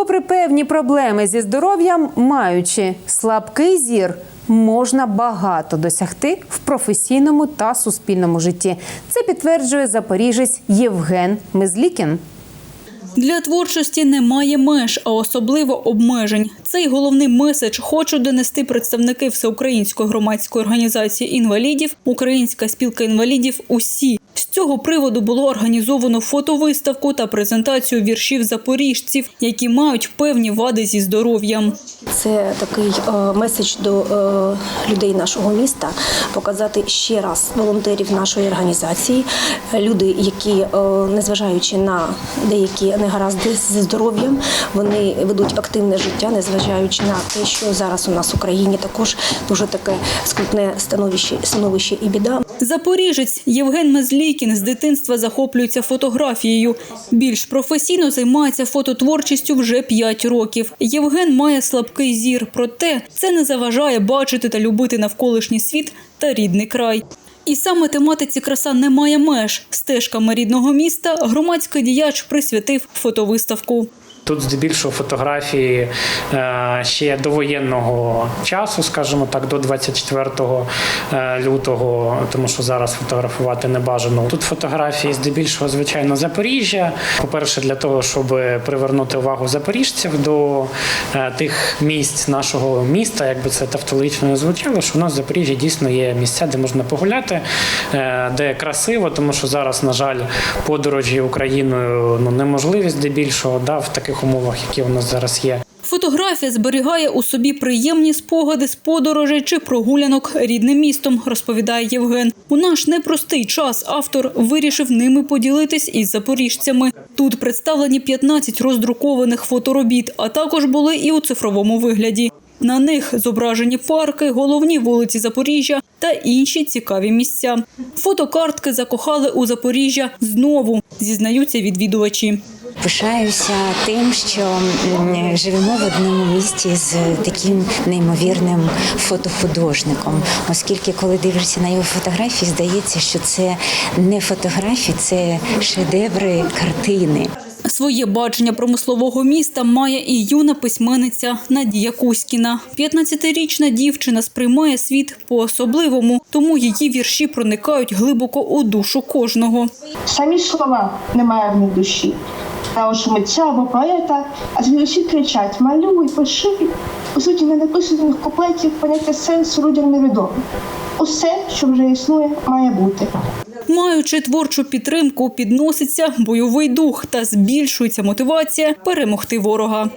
Попри певні проблеми зі здоров'ям, маючи слабкий зір, можна багато досягти в професійному та суспільному житті. Це підтверджує запоріжець Євген Мезлікін. Для творчості немає меж, а особливо обмежень. Цей головний меседж хочуть донести представники всеукраїнської громадської організації інвалідів, Українська спілка інвалідів. Усі цього приводу було організовано фотовиставку та презентацію віршів запоріжців, які мають певні вади зі здоров'ям. Це такий е, меседж до е, людей нашого міста показати ще раз волонтерів нашої організації, люди, які, е, незважаючи на деякі негаразди зі здоров'ям, вони ведуть активне життя, незважаючи на те, що зараз у нас в Україні також дуже таке скрутне становище, становище і біда. Запоріжець Євген Мезлікін з дитинства захоплюється фотографією. Більш професійно займається фототворчістю вже 5 років. Євген має слабкий зір, проте це не заважає бачити та любити навколишній світ та рідний край. І саме тематиці краса не має меж. Стежками рідного міста громадський діяч присвятив фотовиставку. Тут здебільшого фотографії е, ще довоєнного часу, скажімо так, до 24 е, лютого, тому що зараз фотографувати не бажано. Тут фотографії здебільшого, звичайно, Запоріжжя. По-перше, для того, щоб привернути увагу запоріжців до е, тих місць нашого міста, якби це тавтологічно не звучало, що у нас в Запоріжжі дійсно є місця, де можна погуляти, де красиво, тому що зараз, на жаль, подорожі Україною ну неможливі здебільшого, да, в таких умовах, які у нас зараз є. Фотографія зберігає у собі приємні спогади з подорожей чи прогулянок рідним містом, розповідає Євген. У наш непростий час автор вирішив ними поділитись із запоріжцями. Тут представлені 15 роздрукованих фоторобіт, а також були і у цифровому вигляді. На них зображені парки, головні вулиці Запоріжжя та інші цікаві місця. Фотокартки закохали у Запоріжжя знову, зізнаються відвідувачі. Пишаюся тим, що живемо в одному місті з таким неймовірним фотохудожником, оскільки, коли дивишся на його фотографії, здається, що це не фотографії, це шедеври картини. Своє бачення промислового міста має і юна письменниця Надія Кузькіна. 15-річна дівчина сприймає світ по-особливому, тому її вірші проникають глибоко у душу кожного. Самі слова немає в душі. Та уж митця або поета, а звідусі кричать малюй, пиши. По суті, не написаних куплетів поняття сенсу людям невідомо. Усе, що вже існує, має бути. Маючи творчу підтримку, підноситься бойовий дух та збільшується мотивація перемогти ворога.